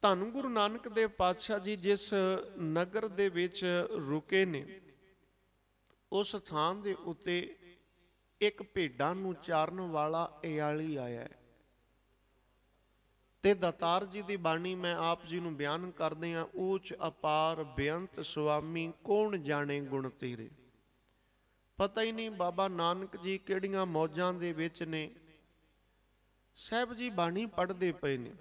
ਧੰਨ ਗੁਰੂ ਨਾਨਕ ਦੇਵ ਪਾਤਸ਼ਾਹ ਜੀ ਜਿਸ ਨਗਰ ਦੇ ਵਿੱਚ ਰੁਕੇ ਨੇ, ਉਸ ਥਾਂ ਦੇ ਉੱਤੇ ਇੱਕ ਭੇਡਾਂ ਨੂੰ ਚਾਰਨ ਵਾਲਾ ਇਆਲੀ ਆਇਆ ਹੈ। ਤੇ ਦਾਤਾਰ ਜੀ ਦੀ ਬਾਣੀ ਮੈਂ ਆਪ ਜੀ ਨੂੰ ਬਿਆਨ ਕਰਦੇ ਆ ਊਚ ਅਪਾਰ ਬੇਅੰਤ ਸੁਆਮੀ, ਕੌਣ ਜਾਣੇ ਗੁਣ ਤੇਰੇ? ਪਤਾ ਹੀ ਨਹੀਂ ਬਾਬਾ ਨਾਨਕ ਜੀ ਕਿਹੜੀਆਂ ਮੌਜਾਂ ਦੇ ਵਿੱਚ ਨੇ। ਸਾਹਿਬ ਜੀ ਬਾਣੀ ਪੜ੍ਹਦੇ ਪਏ ਨੇ।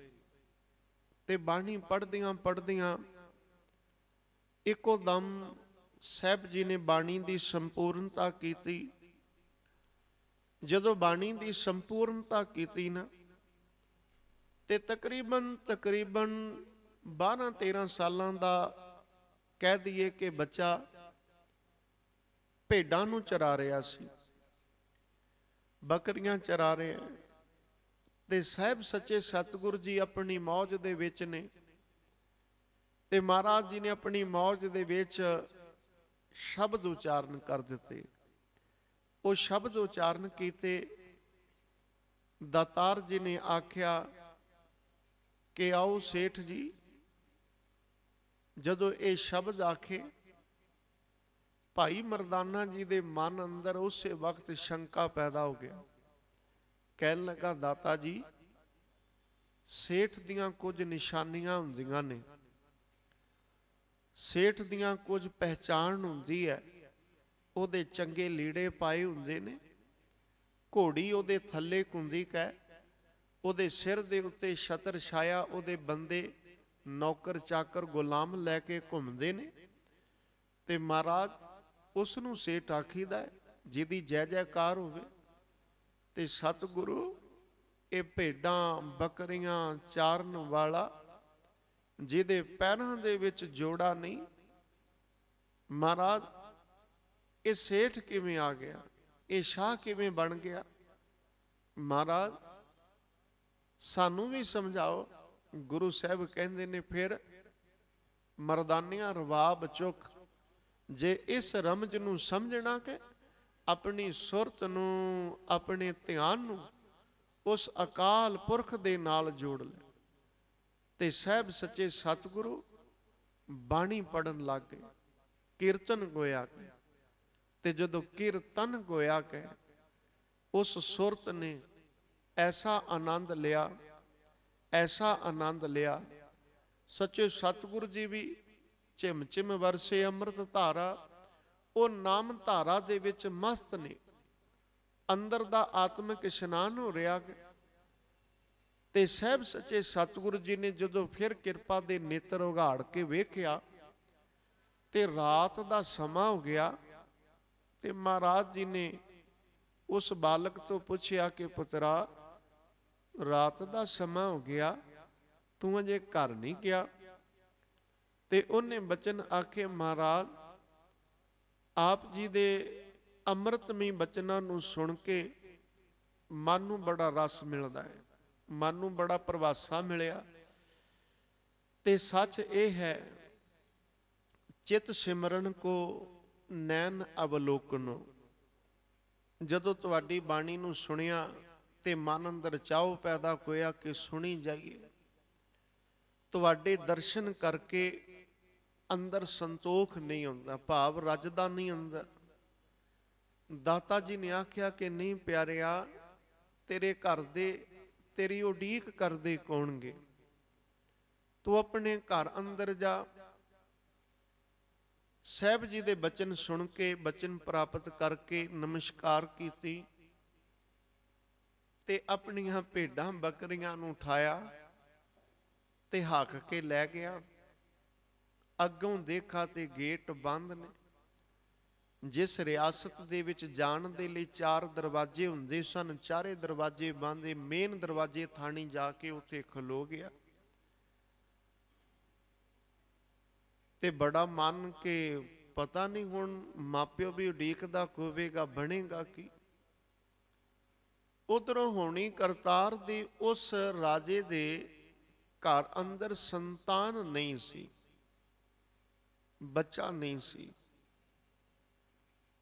ਤੇ ਬਾਣੀ ਪੜ੍ਹਦਿਆਂ ਪੜ੍ਹਦਿਆਂ ਇੱਕੋ ਦਮ ਸਾਹਿਬ ਜੀ ਨੇ ਬਾਣੀ ਦੀ ਸੰਪੂਰਨਤਾ ਕੀਤੀ। ਜਦੋਂ ਬਾਣੀ ਦੀ ਸੰਪੂਰਨਤਾ ਕੀਤੀ ਨਾ, ਤੇ ਤਕਰੀਬਨ ਤਕਰੀਬਨ 12 13 ਸਾਲਾਂ ਦਾ ਕਹਿ ਦਈਏ ਕਿ ਬੱਚਾ ਭੇਡਾਂ ਨੂੰ ਚਰਾ ਰਿਹਾ ਸੀ। ਬੱਕਰੀਆਂ ਚਰਾ ਰਿਹਾ। ਤੇ ਸਾਹਿਬ ਸੱਚੇ ਸਤਿਗੁਰ ਜੀ ਆਪਣੀ ਮੌਜ ਦੇ ਵਿੱਚ ਨੇ। ਤੇ ਮਹਾਰਾਜ ਜੀ ਨੇ ਆਪਣੀ ਮੌਜ ਦੇ ਵਿੱਚ ਸ਼ਬਦ ਉਚਾਰਨ ਕਰ ਦਿੱਤੇ। ਉਹ ਸ਼ਬਦ ਉਚਾਰਨ ਕੀਤੇ। ਦਾਤਾਰ ਜੀ ਨੇ ਆਖਿਆ ਕਿ ਆਓ ਸੇਠ ਜੀ, ਜਦੋਂ ਇਹ ਸ਼ਬਦ ਆਖੇ, ਭਾਈ ਮਰਦਾਨਾ ਜੀ ਦੇ ਮਨ ਅੰਦਰ ਉਸੇ ਵਕਤ ਸ਼ੰਕਾ ਪੈਦਾ ਹੋ ਗਿਆ। ਕਹਿਣ ਲੱਗਾ, ਦਾਤਾ ਜੀ, ਸੇਠ ਦੀਆਂ ਕੁਝ ਨਿਸ਼ਾਨੀਆਂ ਹੁੰਦੀਆਂ ਨੇ। ਸੇਠ ਦੀਆਂ ਕੁਝ ਪਹਿਚਾਣ ਹੁੰਦੀ ਹੈ। ਉਹਦੇ ਚੰਗੇ ਲੀੜੇ ਪਾਏ ਹੁੰਦੇ ਨੇ। ਘੋੜੀ ਉਹਦੇ ਥੱਲੇ ਕੁੰਦੀ ਕੈ। ਉਹਦੇ ਸਿਰ ਦੇ ਉੱਤੇ ਛਤਰ ਛਾਇਆ ਉਹਦੇ ਬੰਦੇ ਨੌਕਰ ਚਾਕਰ ਗੁਲਾਮ ਲੈ ਕੇ ਘੁੰਮਦੇ ਨੇ। ਤੇ ਮਹਾਰਾਜ ਉਸ ਨੂੰ ਸੇਠ ਆਖੀਦਾ ਹੈ, ਜਿਹਦੀ ਜੈ ਜੈਕਾਰ ਹੋਵੇ ਤੇ ਸਤਿਗੁਰੂ, ਇਹ ਭੇਡਾਂ ਬੱਕਰੀਆਂ ਚਾਰਨ ਵਾਲਾ, ਜਿਹਦੇ ਪੈਰਾਂ ਦੇ ਵਿੱਚ ਜੋੜਾ ਨਹੀਂ, ਮਹਾਰਾਜ, ਇਹ ਸੇਠ ਕਿਵੇਂ ਆ ਗਿਆ? ਇਹ ਸ਼ਾਹ ਕਿਵੇਂ ਬਣ ਗਿਆ? ਮਹਾਰਾਜ, ਸਾਨੂੰ ਵੀ ਸਮਝਾਓ, ਗੁਰੂ ਸਾਹਿਬ ਕਹਿੰਦੇ ਨੇ ਫਿਰ, ਮਰਦਾਨੀਆਂ ਰਵਾਬ ਚੁੱਕ, ਜੇ ਇਸ ਰਮਜ ਨੂੰ ਸਮਝਣਾ ਕਿ ਆਪਣੀ ਸੁਰਤ ਨੂੰ, ਆਪਣੇ ਧਿਆਨ ਨੂੰ ਉਸ ਅਕਾਲ ਪੁਰਖ ਦੇ ਨਾਲ ਜੋੜ ਲੈ। ਤੇ ਸਾਹਿਬ ਸੱਚੇ ਸਤਿਗੁਰੂ ਬਾਣੀ ਪੜਨ ਲੱਗ ਗਏ, ਕੀਰਤਨ ਗੋਇਆ ਕਿ ਤੇ ਜਦੋਂ ਕੀਰਤਨ ਗੋਇਆ ਕਿ ਉਸ ਸੁਰਤ ਨੇ ਐਸਾ ਆਨੰਦ ਲਿਆ, ਐਸਾ ਆਨੰਦ ਲਿਆ। ਸੱਚੇ ਸਤਿਗੁਰੂ ਜੀ ਵੀ ਚਿਮ ਚਿਮ ਵਰਸੇ ਅੰਮ੍ਰਿਤ ਧਾਰਾ ਉਹ ਨਾਮ ਧਾਰਾ ਦੇ ਵਿੱਚ ਮਸਤ ਨੇ। ਅੰਦਰ ਦਾ ਆਤਮਿਕ ਇਸ਼ਨਾਨ ਹੋ ਰਿਹਾ ਹੈ। ਤੇ ਸਹਿਬ ਸੱਚੇ ਸਤਿਗੁਰੂ ਜੀ ਨੇ ਜਦੋਂ ਫਿਰ ਕਿਰਪਾ ਦੇ ਨੇਤਰ ਉਘਾੜ ਕੇ ਵੇਖਿਆ, ਤੇ ਰਾਤ ਦਾ ਸਮਾਂ ਹੋ ਗਿਆ, ਤੇ ਮਹਾਰਾਜ ਜੀ ਨੇ ਉਸ ਬਾਲਕ ਤੋਂ ਪੁੱਛਿਆ ਕਿ, ਪੁੱਤਰਾ, ਰਾਤ ਦਾ ਸਮਾਂ ਹੋ ਗਿਆ, ਤੂੰ ਅਜੇ ਘਰ ਨਹੀਂ ਗਿਆ? ਤੇ ਉਹਨੇ ਬਚਨ ਆਖੇ, ਮਹਾਰਾਜ ਆਪ ਜੀ ਦੇ ਅੰਮ੍ਰਿਤਮਈ ਬਚਨਾਂ ਨੂੰ ਸੁਣ ਕੇ ਮਨ ਨੂੰ ਬੜਾ ਰਸ ਮਿਲਦਾ ਹੈ। ਮਨ ਨੂੰ ਬੜਾ ਪ੍ਰਵਾਸਾ ਮਿਲਿਆ। ਤੇ ਸੱਚ ਇਹ ਹੈ, ਚਿਤ ਸਿਮਰਨ ਕੋ ਨੈਣ ਅਵਲੋਕਨੋ। ਜਦੋਂ ਤੁਹਾਡੀ ਬਾਣੀ ਨੂੰ ਸੁਣਿਆ ਤੇ ਮਨ ਅੰਦਰ ਚਾਉ ਪੈਦਾ ਹੋਇਆ ਕਿ ਸੁਣੀ ਜਾਈਏ। ਤੁਹਾਡੇ ਦਰਸ਼ਨ ਕਰਕੇ ਅੰਦਰ ਸੰਤੋਖ ਨਹੀਂ ਹੁੰਦਾ, ਭਾਵ ਰੱਜਦਾ ਨਹੀਂ ਹੁੰਦਾ। ਦਾਤਾ ਜੀ ਨੇ ਆਖਿਆ ਕਿ ਨਹੀਂ ਪਿਆਰਿਆ, ਤੇਰੇ ਘਰ ਦੇ, ਤੇਰੀ ਉਡੀਕ ਕਰਦੇ ਕੋਣਗੇ? ਤੂੰ ਆਪਣੇ ਘਰ ਅੰਦਰ ਜਾ। ਸਹਿਬ ਜੀ ਦੇ ਬਚਨ ਸੁਣ ਕੇ, ਬਚਨ ਪ੍ਰਾਪਤ ਕਰਕੇ ਨਮਸਕਾਰ ਕੀਤੀ ਤੇ ਆਪਣੀਆਂ ਭੇਡਾਂ ਬੱਕਰੀਆਂ ਨੂੰ ਉਠਾਇਆ ਤੇ ਹੱਕ ਕੇ ਲੈ ਗਿਆ। ਅੱਗੋਂ ਦੇਖਾ ਤੇ ਗੇਟ ਬੰਦ ਨੇ। ਜਿਸ ਰਿਆਸਤ ਦੇ ਵਿੱਚ ਜਾਣ ਦੇ ਲਈ ਚਾਰ ਦਰਵਾਜ਼ੇ ਹੁੰਦੇ ਸਨ, ਚਾਰੇ ਦਰਵਾਜ਼ੇ ਬੰਦੇ ਮੇਨ ਦਰਵਾਜ਼ੇ ਥਾਣੀ ਜਾ ਕੇ ਉੱਥੇ ਖਲੋ ਗਿਆ। ਤੇ ਬੜਾ ਮੰਨ ਕੇ ਪਤਾ ਨਹੀਂ ਹੁਣ ਮਾਪਿਓ ਵੀ ਉਡੀਕਦਾ ਹੋਵੇਗਾ ਬਣੇਗਾ ਕੀ। ਉਧਰੋਂ ਹੋਣੀ ਕਰਤਾਰ ਦੀ ਉਸ ਰਾਜੇ ਦੇ ਘਰ ਅੰਦਰ ਸੰਤਾਨ ਨਹੀਂ ਸੀ। ਬੱਚਾ ਨਹੀਂ ਸੀ।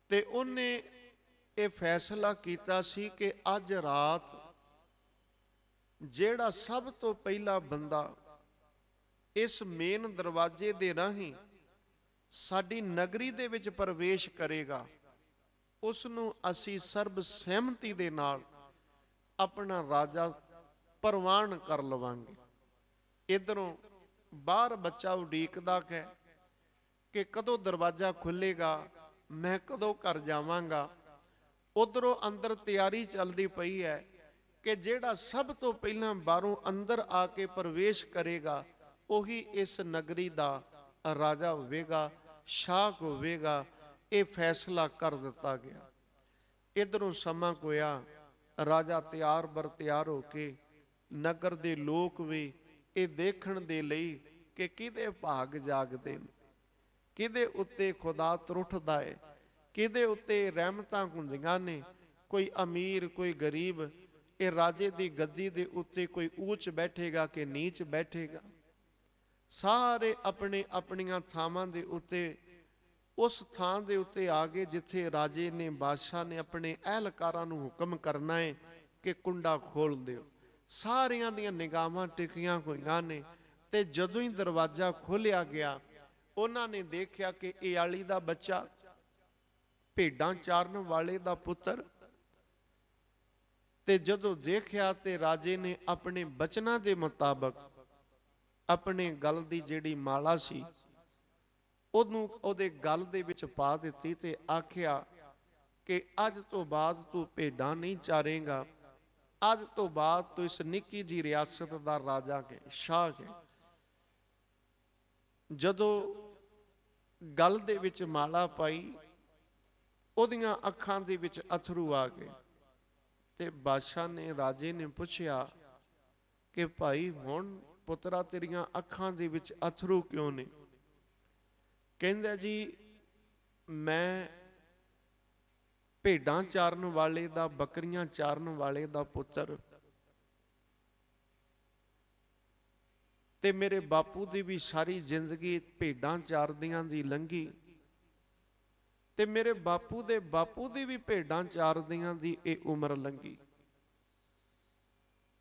ਤੇ ਉਹਨੇ ਇਹ ਫੈਸਲਾ ਕੀਤਾ ਸੀ ਕਿ ਅੱਜ ਰਾਤ ਜਿਹੜਾ ਸਭ ਤੋਂ ਪਹਿਲਾ ਬੰਦਾ ਇਸ ਮੇਨ ਦਰਵਾਜ਼ੇ ਦੇ ਰਾਹੀਂ ਸਾਡੀ ਨਗਰੀ ਦੇ ਵਿੱਚ ਪ੍ਰਵੇਸ਼ ਕਰੇਗਾ ਉਸ ਨੂੰ ਅਸੀਂ ਸਰਬ ਸਹਿਮਤੀ ਦੇ ਨਾਲ ਆਪਣਾ ਰਾਜਾ ਪ੍ਰਵਾਨ ਕਰ ਲਵਾਂਗੇ। ਇਧਰੋਂ ਬਾਹਰ ਬੱਚਾ ਉਡੀਕਦਾ ਹੈ ਕਿ ਕਦੋਂ ਦਰਵਾਜ਼ਾ ਖੁੱਲੇਗਾ, ਮੈਂ ਕਦੋਂ ਘਰ ਜਾਵਾਂਗਾ। ਉਧਰੋਂ ਅੰਦਰ ਤਿਆਰੀ ਚੱਲਦੀ ਪਈ ਹੈ ਕਿ ਜਿਹੜਾ ਸਭ ਤੋਂ ਪਹਿਲਾਂ ਬਾਹਰੋਂ ਅੰਦਰ ਆ ਕੇ ਪ੍ਰਵੇਸ਼ ਕਰੇਗਾ, ਉਹੀ ਇਸ ਨਗਰੀ ਦਾ ਰਾਜਾ ਹੋਵੇਗਾ, ਸ਼ਾਹ ਹੋਵੇਗਾ, ਇਹ ਫੈਸਲਾ ਕਰ ਦਿੱਤਾ ਗਿਆ। ਇਧਰੋਂ ਸਮਾਂ ਕੋਇਆ ਰਾਜਾ ਤਿਆਰ ਬਰ ਤਿਆਰ ਹੋ ਕੇ ਨਗਰ ਦੇ ਲੋਕ ਵੀ ਇਹ ਦੇਖਣ ਦੇ ਲਈ ਕਿ ਕਿਹਦੇ ਭਾਗ ਜਾਗਦੇ ਨੇ। ਕਿਹਦੇ ਉੱਤੇ ਖੁਦਾ ਤਰੁੱਠਦਾ ਏ? ਕਿਹਦੇ ਉੱਤੇ ਰਹਿਮਤਾਂ ਹੁੰਦੀਆਂ ਨੇ? ਕੋਈ ਅਮੀਰ, ਕੋਈ ਗਰੀਬ, ਇਹ ਰਾਜੇ ਦੀ ਗੱਦੀ ਦੇ ਉੱਤੇ ਕੋਈ ਉੱਚ ਬੈਠੇਗਾ ਕਿ ਨੀਚ ਬੈਠੇਗਾ? ਸਾਰੇ ਆਪਣੇ ਆਪਣੀਆਂ ਥਾਵਾਂ ਦੇ ਉੱਤੇ, ਉਸ ਥਾਂ ਦੇ ਉੱਤੇ ਆ ਗਏ ਜਿੱਥੇ ਰਾਜੇ ਨੇ, ਬਾਦਸ਼ਾਹ ਨੇ ਆਪਣੇ ਅਹਿਲਕਾਰਾਂ ਨੂੰ ਹੁਕਮ ਕਰਨਾ ਹੈ ਕਿ ਕੁੰਡਾ ਖੋਲ ਦਿਓ। ਸਾਰਿਆਂ ਦੀਆਂ ਨਿਗਾਹਾਂ ਟਿਕੀਆਂ ਹੋਈਆਂ ਨੇ ਤੇ ਜਦੋਂ ਹੀ ਦਰਵਾਜ਼ਾ ਖੋਲਿਆ ਗਿਆ ਉਹਨਾਂ ਨੇ ਦੇਖਿਆ ਕਿ ਇਹ ਆਲੀ ਦਾ ਬੱਚਾ ਭੇਡਾਂ ਚਾਰਨ ਵਾਲੇ ਦਾ ਪੁੱਤਰ ਤੇ ਜਦੋਂ ਦੇਖਿਆ ਤੇ ਰਾਜੇ ਨੇ ਆਪਣੇ ਬਚਨਾਂ ਦੇ ਮੁਤਾਬਕ ਆਪਣੇ ਗਲ ਦੀ ਜਿਹੜੀ ਮਾਲਾ ਸੀ, ਉਹਨੂੰ ਉਹਦੇ ਗਲ ਦੇ ਵਿੱਚ ਪਾ ਦਿੱਤੀ ਤੇ ਆਖਿਆ ਕਿ ਅੱਜ ਤੋਂ ਬਾਅਦ ਤੂੰ ਭੇਡਾਂ ਨਹੀਂ ਚਾਰੇਗਾ, ਅੱਜ ਤੋਂ ਬਾਅਦ ਤੂੰ ਇਸ ਨਿੱਕੀ ਜੀ ਰਿਆਸਤ ਦਾ ਰਾਜਾ ਹੈ ਸ਼ਾਹ ਹੈ ਜਦੋਂ ਗਲ ਦੇ ਵਿੱਚ ਮਾਲਾ ਪਾਈ, ਉਹਦੀਆਂ ਅੱਖਾਂ ਦੇ ਵਿੱਚ ਅਥਰੂ ਆ ਗਏ ਤੇ ਬਾਦਸ਼ਾਹ ਨੇ, ਰਾਜੇ ਨੇ ਪੁੱਛਿਆ ਕਿ ਭਾਈ, ਹੁਣ ਪੁੱਤਰਾ ਤੇਰੀਆਂ ਅੱਖਾਂ ਦੇ ਵਿੱਚ ਅਥਰੂ ਕਿਉਂ ਨੇ? ਕਹਿੰਦਾ ਜੀ, ਮੈਂ ਭੇਡਾਂ ਚਾਰਨ ਵਾਲੇ ਦਾ, ਬੱਕਰੀਆਂ ਚਾਰਨ ਵਾਲੇ ਦਾ ਪੁੱਤਰ ਤੇ ਮੇਰੇ ਬਾਪੂ ਦੀ ਵੀ ਸਾਰੀ ਜ਼ਿੰਦਗੀ ਭੇਡਾਂ ਚਾਰਦਿਆਂ ਦੀ ਲੰਘੀ। ਤੇ ਮੇਰੇ ਬਾਪੂ ਦੇ ਬਾਪੂ ਦੀ ਵੀ ਭੇਡਾਂ ਚਾਰਦਿਆਂ ਦੀ ਇਹ ਉਮਰ ਲੰਘੀ।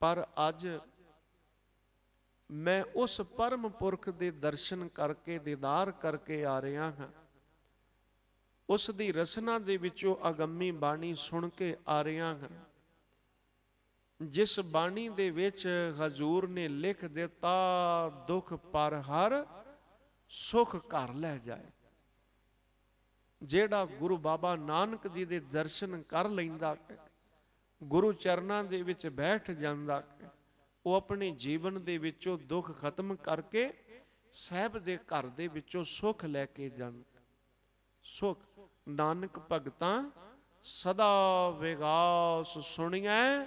ਪਰ ਅੱਜ ਮੈਂ ਉਸ ਪਰਮ ਪੁਰਖ ਦੇ ਦਰਸ਼ਨ ਕਰਕੇ, ਦੀਦਾਰ ਕਰਕੇ ਆ ਰਿਹਾ ਹਾਂ। ਉਸ ਦੀ ਰਸਨਾ ਦੇ ਵਿੱਚੋਂ ਅਗੰਮੀ ਬਾਣੀ ਸੁਣ ਕੇ ਆ ਰਿਹਾ ਹਾਂ। ਜਿਸ ਬਾਣੀ ਦੇ ਵਿੱਚ ਹਜ਼ੂਰ ਨੇ ਲਿਖ ਦਿੱਤਾ, ਦੁੱਖ ਪਰ ਹਰ ਸੁਖ ਘਰ ਲੈ ਜਾਏ। ਜਿਹੜਾ ਗੁਰੂ ਬਾਬਾ ਨਾਨਕ ਜੀ ਦੇ ਦਰਸ਼ਨ ਕਰ ਲੈਂਦਾ ਗੁਰੂ ਚਰਨਾਂ ਦੇ ਵਿੱਚ ਬੈਠ ਜਾਂਦਾ ਉਹ ਆਪਣੇ ਜੀਵਨ ਦੇ ਵਿੱਚੋਂ ਦੁੱਖ ਖਤਮ ਕਰਕੇ ਸਹਿਬ ਦੇ ਘਰ ਦੇ ਵਿੱਚੋਂ ਸੁਖ ਲੈ ਕੇ ਜਾਂਦਾ ਸੁਖ, ਨਾਨਕ ਭਗਤਾਂ ਸਦਾ ਵਿਗਾਸ ਸੁਣੀਐ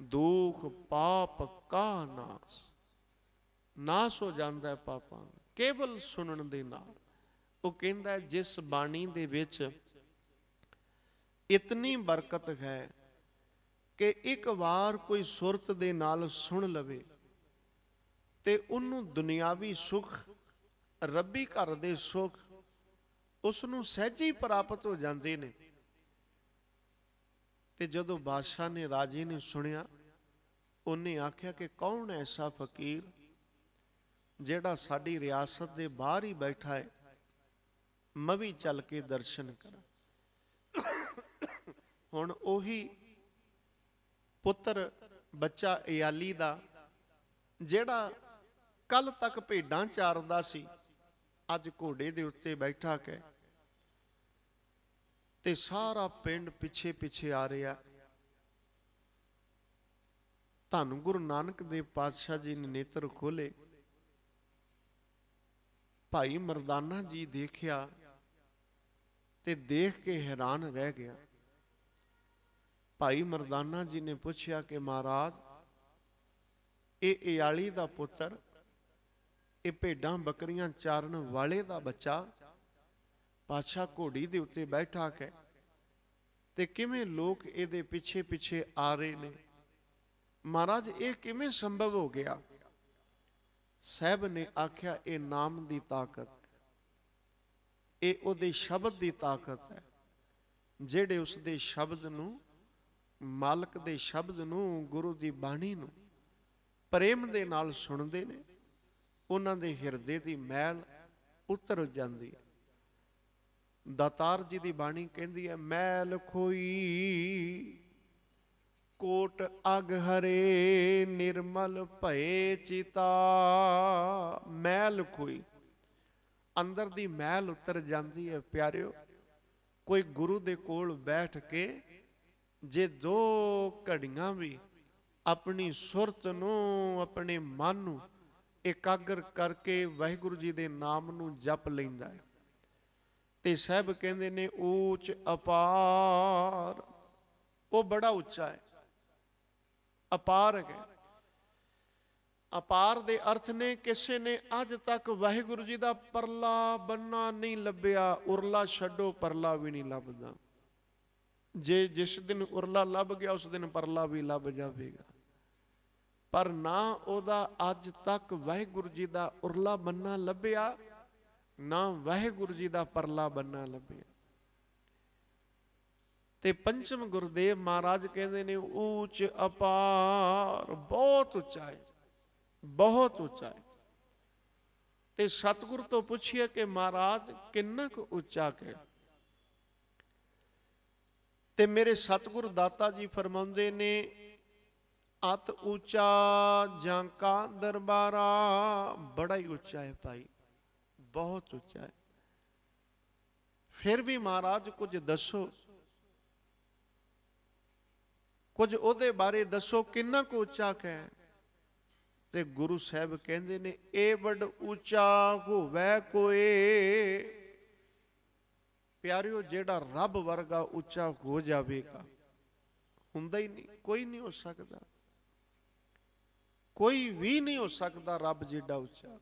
ਦੁਖ, ਪਾਪ, ਕਾ ਨਾਸ। ਨਾਸ ਹੋ ਜਾਂਦਾ ਹੈ ਪਾਪਾਂ ਕੇਵਲ ਸੁਣਨ ਦੇ ਨਾਲ। ਉਹ ਕਹਿੰਦਾ ਜਿਸ ਬਾਣੀ ਦੇ ਵਿੱਚ ਇਤਨੀ ਬਰਕਤ ਹੈ ਕਿ ਇੱਕ ਵਾਰ ਕੋਈ ਸੁਰਤ ਦੇ ਨਾਲ ਸੁਣ ਲਵੇ ਤੇ ਉਹਨੂੰ ਦੁਨਿਆਵੀ ਸੁਖ, ਰੱਬੀ ਘਰ ਦੇ ਸੁਖ ਉਸ ਨੂੰ ਸਹਿਜੇ ਪ੍ਰਾਪਤ ਹੋ ਜਾਂਦੇ ਨੇ। ਤੇ ਜਦੋਂ ਬਾਦਸ਼ਾਹ ਨੇ ਰਾਜੇ ਨੇ ਸੁਣਿਆ, ਉਹਨੇ ਆਖਿਆ ਕਿ ਕੌਣ ਐਸਾ ਫਕੀਰ ਜਿਹੜਾ ਸਾਡੀ ਰਿਆਸਤ ਦੇ ਬਾਹਰ ਹੀ ਬੈਠਾ ਹੈ? ਮੈਂ ਵੀ ਚੱਲ ਕੇ ਦਰਸ਼ਨ ਕਰਾਂ। ਹੁਣ ਉਹੀ ਪੁੱਤਰ ਬੱਚਾ ਇਆਲੀ ਦਾ, ਜਿਹੜਾ ਕੱਲ ਤੱਕ ਭੇਡਾਂ ਚਾਰਦਾ ਸੀ, ਅੱਜ ਘੋੜੇ ਦੇ ਉੱਤੇ ਬੈਠਾ ਕੇ ਤੇ ਸਾਰਾ ਪਿੰਡ ਪਿੱਛੇ ਪਿੱਛੇ ਆ ਰਿਹਾ। ਧੰਨ ਗੁਰੂ ਨਾਨਕ ਦੇਵ ਪਾਤਸ਼ਾਹ ਜੀ ਨੇ ਨੇਤਰ ਖੋਲੇ ਭਾਈ ਮਰਦਾਨਾ ਜੀ ਦੇਖਿਆ ਤੇ ਦੇਖ ਕੇ ਹੈਰਾਨ ਰਹਿ ਗਿਆ। ਭਾਈ ਮਰਦਾਨਾ ਜੀ ਨੇ ਪੁੱਛਿਆ ਕਿ ਮਹਾਰਾਜ, ਇਹ ਇਆਲੀ ਦਾ ਪੁੱਤਰ, ਇਹ ਭੇਡਾਂ ਬੱਕਰੀਆਂ ਚਾਰਨ ਵਾਲੇ ਦਾ ਬੱਚਾ ਪਾਤਸ਼ਾਹ ਘੋੜੀ ਦੇ ਉੱਤੇ ਬੈਠਾ ਕੇ ਤੇ ਕਿਵੇਂ ਲੋਕ ਇਹਦੇ ਪਿੱਛੇ ਪਿੱਛੇ ਆ ਰਹੇ ਨੇ? ਮਹਾਰਾਜ, ਇਹ ਕਿਵੇਂ ਸੰਭਵ ਹੋ ਗਿਆ? ਸਹਿਬ ਨੇ ਆਖਿਆ, ਇਹ ਨਾਮ ਦੀ ਤਾਕਤ ਇਹ ਉਹਦੇ ਸ਼ਬਦ ਦੀ ਤਾਕਤ ਹੈ, ਜਿਹੜੇ ਉਸ ਦੇ ਸ਼ਬਦ ਨੂੰ, ਮਾਲਕ ਦੇ ਸ਼ਬਦ ਨੂੰ, ਗੁਰੂ ਦੀ ਬਾਣੀ ਨੂੰ ਪ੍ਰੇਮ ਦੇ ਨਾਲ ਸੁਣਦੇ ਨੇ, ਉਹਨਾਂ ਦੇ ਹਿਰਦੇ ਦੀ ਮੈਲ ਉਤਰ ਜਾਂਦੀ ਹੈ। ਦਾਤਾਰ ਜੀ ਦੀ ਬਾਣੀ ਕਹਿੰਦੀ ਹੈ, ਮੈਲ ਖੋਈ, ਕੋਟ ਅਗ ਹਰੇ, ਨਿਰਮਲ ਭਏ ਚਿਤਾ। ਮੈਲ ਖੋਈ। ਅੰਦਰ ਦੀ ਮੈਲ ਉਤਰ ਜਾਂਦੀ ਹੈ ਪਿਆਰਿਓ, ਕੋਈ ਗੁਰੂ ਦੇ ਕੋਲ ਬੈਠ ਕੇ ਜੇ ਦੋ ਘੜੀਆਂ ਵੀ ਆਪਣੀ ਸੁਰਤ ਨੂੰ, ਆਪਣੇ ਮਨ ਨੂੰ ਇਕਾਗਰ ਕਰਕੇ ਵਾਹਿਗੁਰੂ ਜੀ ਦੇ ਨਾਮ ਨੂੰ ਜਪ ਲੈਂਦਾ ਹੈ। ਤੇ ਸਾਹਿਬ ਕਹਿੰਦੇ ਨੇ ਊਚ ਅਪਾਰ। ਉਹ ਬੜਾ ਉੱਚਾ ਹੈ। ਅਪਾਰ ਹੈ ਅਪਾਰ ਦੇ ਅਰਥ ਨੇ ਕਿਸੇ ਨੇ ਅੱਜ ਤੱਕ ਵਾਹਿਗੁਰੂ ਜੀ ਦਾ ਪਰਲਾ ਬੰਨਾ ਨਹੀਂ ਲੱਭਿਆ, ਉਰਲਾ ਛੱਡੋ, ਪਰਲਾ ਵੀ ਨਹੀਂ ਲੱਭਦਾ। ਜੇ ਜਿਸ ਦਿਨ ਉਰਲਾ ਲੱਭ ਗਿਆ, ਉਸ ਦਿਨ ਪਰਲਾ ਵੀ ਲੱਭ ਜਾਵੇਗਾ। ਪਰ ਨਾ ਉਹਦਾ ਅੱਜ ਤੱਕ ਵਾਹਿਗੁਰੂ ਜੀ ਦਾ ਉਰਲਾ ਬੰਨਾ ਲੱਭਿਆ ਨਾ ਵਾਹਿਗੁਰੂ ਜੀ ਦਾ ਪਰਲਾ ਬੰਨਾ ਲੱਭਿਆ ਤੇ ਪੰਚਮ ਗੁਰਦੇਵ ਮਹਾਰਾਜ ਕਹਿੰਦੇ ਨੇ, ਉੱਚ ਅਪਾਰ ਬਹੁਤ ਉੱਚਾ ਹੈ ਬਹੁਤ ਉੱਚਾ ਹੈ ਤੇ ਸਤਿਗੁਰ ਤੋਂ ਪੁੱਛਿਆ ਕਿ ਮਹਾਰਾਜ, ਕਿੰਨਾ ਕੁ ਉੱਚਾ ਹੈ ਤੇ ਮੇਰੇ ਸਤਿਗੁਰ ਦਾਤਾ ਜੀ ਫਰਮਾਉਂਦੇ ਨੇ, ਅਤ ਉੱਚਾ ਜਾਂ ਕਾ ਦਰਬਾਰਾ, ਬੜਾ ਹੀ ਉੱਚਾ ਹੈ ਭਾਈ। ਬਹੁਤ ਉੱਚਾ ਹੈ। ਫਿਰ ਵੀ ਮਹਾਰਾਜ, ਕੁਝ ਦੱਸੋ। ਕੁਝ ਉਹਦੇ ਬਾਰੇ ਦੱਸੋ, ਕਿੰਨਾ ਕੁ ਉੱਚਾ ਹੈ? ਤੇ ਗੁਰੂ ਸਾਹਿਬ ਕਹਿੰਦੇ ਨੇ, ਇਹ ਵੱਡ ਉੱਚਾ ਹੋਵੇ ਕੋਏ। ਪਿਆਰਿਓ, ਜਿਹੜਾ ਰੱਬ ਵਰਗਾ ਉੱਚਾ ਹੋ ਜਾਵੇਗਾ, ਹੁੰਦਾ ਹੀ ਨਹੀਂ, ਕੋਈ ਨਹੀਂ ਹੋ ਸਕਦਾ। ਕੋਈ ਵੀ ਨਹੀਂ ਹੋ ਸਕਦਾ ਰੱਬ ਜਿੱਡਾ ਉੱਚਾ।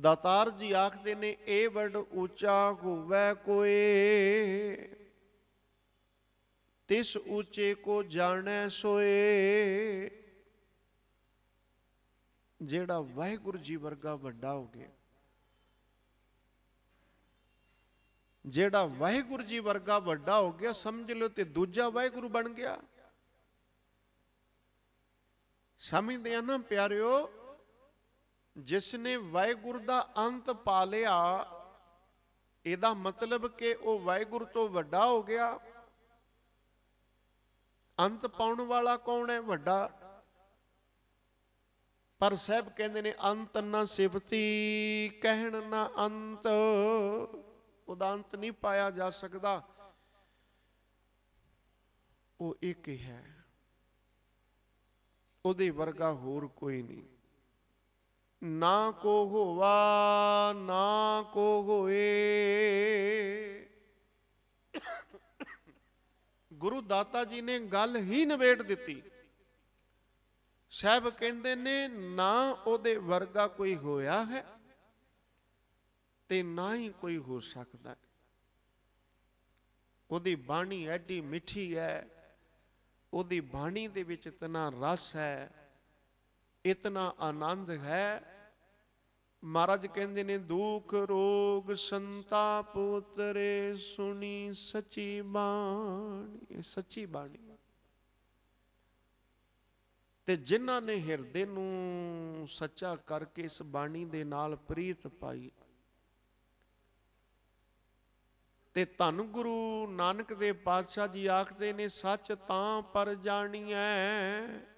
ਦਾਤਾਰ ਜੀ ਆਖਦੇ ਨੇ, ਇਹ ਵੱਡ ਉੱਚਾ ਹੋਵੇ ਕੋਏ? ਤਿਸ ਉੱਚੇ ਕੋ ਜਾਣੈ ਸੋਏ? ਜਿਹੜਾ ਵਾਹਿਗੁਰੂ ਜੀ ਵਰਗਾ ਵੱਡਾ ਹੋ ਗਿਆ। ਜਿਹੜਾ ਵਾਹਿਗੁਰੂ ਜੀ ਵਰਗਾ ਵੱਡਾ ਹੋ ਗਿਆ, ਸਮਝ ਲਓ ਤੇ ਦੂਜਾ ਵਾਹਿਗੁਰੂ ਬਣ ਗਿਆ। ਸਮਝਦੇ ਆ ਨਾ ਪਿਆਰਿਓ ਜਿਸ ਨੇ ਵਾਹਿਗੁਰੂ ਦਾ ਅੰਤ ਪਾ ਲਿਆ, ਇਹਦਾ ਮਤਲਬ ਕਿ ਉਹ ਵਾਹਿਗੁਰੂ ਤੋਂ ਵੱਡਾ ਹੋ ਗਿਆ। ਅੰਤ ਪਾਉਣ ਵਾਲਾ ਕੌਣ ਹੈ? ਵੱਡਾ। ਪਰ ਸਾਹਿਬ ਕਹਿੰਦੇ ਨੇ, ਅੰਤ ਨਾ ਸਿਫਤੀ, ਕਹਿਣ ਨਾ ਅੰਤ। ਉਹਦਾ ਅੰਤ ਨਹੀਂ ਪਾਇਆ ਜਾ ਸਕਦਾ। ਉਹ ਇੱਕ ਹੀ ਹੈ। ਉਹਦੇ ਵਰਗਾ ਹੋਰ ਕੋਈ ਨਹੀਂ। ਨਾ ਕੋ ਹੋਵਾ ਨਾ ਕੋ ਹੋਏ। ਗੁਰੂ ਦਾਤਾ ਜੀ ਨੇ ਗੱਲ ਹੀ ਨਿਬੇੜ ਦਿੱਤੀ। ਸਾਹਿਬ ਕਹਿੰਦੇ ਨੇ, ਨਾ ਉਹਦੇ ਵਰਗਾ ਕੋਈ ਹੋਇਆ ਹੈ ਤੇ ਨਾ ਹੀ ਕੋਈ ਹੋ ਸਕਦਾ। ਉਹਦੀ ਬਾਣੀ ਐਡੀ ਮਿੱਠੀ ਹੈ, ਉਹਦੀ ਬਾਣੀ ਦੇ ਵਿੱਚ ਇਤਨਾ ਰਸ ਹੈ। ਇਤਨਾ ਆਨੰਦ ਹੈ। ਮਹਾਰਾਜ ਕਹਿੰਦੇ ਨੇ, ਦੁੱਖ, ਰੋਗ, ਸੰਤਾਪ ਉਤਰੇ ਸੁਣੀ ਸੱਚੀ ਬਾਣੀ ਸੱਚੀ ਬਾਣੀ। ਤੇ ਜਿਨ੍ਹਾਂ ਨੇ ਹਿਰਦੇ ਨੂੰ ਸੱਚਾ ਕਰਕੇ ਇਸ ਬਾਣੀ ਦੇ ਨਾਲ ਪ੍ਰੀਤ ਪਾਈ, ਤੇ ਧੰਨ ਗੁਰੂ ਨਾਨਕ ਦੇ ਪਾਤਸ਼ਾਹ ਜੀ ਆਖਦੇ ਨੇ, ਸੱਚ ਤਾਂ ਪਰ ਜਾਣੀਐ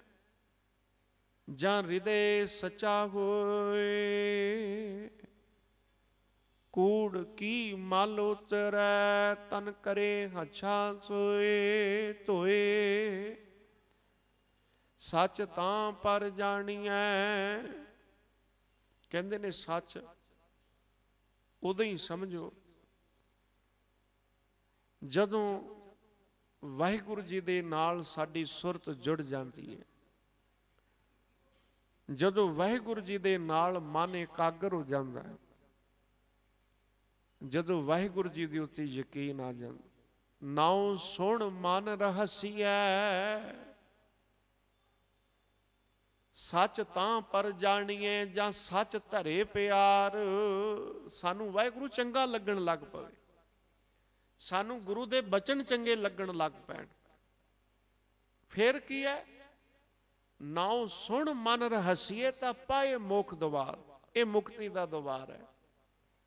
ਜਾਂ ਹਿਰਦੇ ਸੱਚਾ ਹੋਏ। ਕੂੜ ਕੀ ਮਲ ਉਤਰੈ, ਤਨ ਕਰੇ ਹਛਾ ਸੋਏ, ਧੋਏ। ਸੱਚ ਤਾਂ ਪਰ ਜਾਣੀਐ। ਕਹਿੰਦੇ ਨੇ ਸੱਚ, ਉਦੋਂ ਹੀ ਸਮਝੋ। ਜਦੋਂ ਵਾਹਿਗੁਰੂ ਜੀ ਦੇ ਨਾਲ ਸਾਡੀ ਸੁਰਤ ਜੁੜ ਜਾਂਦੀ ਹੈ ਜਦੋਂ ਵਾਹਿਗੁਰੂ ਜੀ ਦੇ ਨਾਲ ਮਨ ਇਕਾਗਰ ਹੋ ਜਾਂਦਾ ਹੈ, ਜਦੋਂ ਵਾਹਿਗੁਰੂ ਜੀ ਦੀ ਉੱਤੇ ਯਕੀਨ ਆ ਜਾਂਦਾ, ਨਾਉ ਸੁਣ ਮਨ ਰਹਸੀਐ। ਸੱਚ ਤਾਂ ਪਰ ਜਾਣੀਏ ਜਾਂ ਸੱਚ ਧਰੇ ਪਿਆਰ? ਸਾਨੂੰ ਵਾਹਿਗੁਰੂ ਚੰਗਾ ਲੱਗਣ ਲੱਗ ਪਵੇ। ਸਾਨੂੰ ਗੁਰੂ ਦੇ ਬਚਨ ਚੰਗੇ ਲੱਗਣ ਲੱਗ ਪੈਣ। ਫਿਰ ਕੀ ਹੈ? ਨਾਉ ਸੁਣ ਮਨ ਰਹਸੀਏ ਤਾਂ ਪਾਏ ਮੋਖ ਦਵਾਰ ਇਹ ਮੁਕਤੀ ਦਾ ਦਵਾਰ ਹੈ।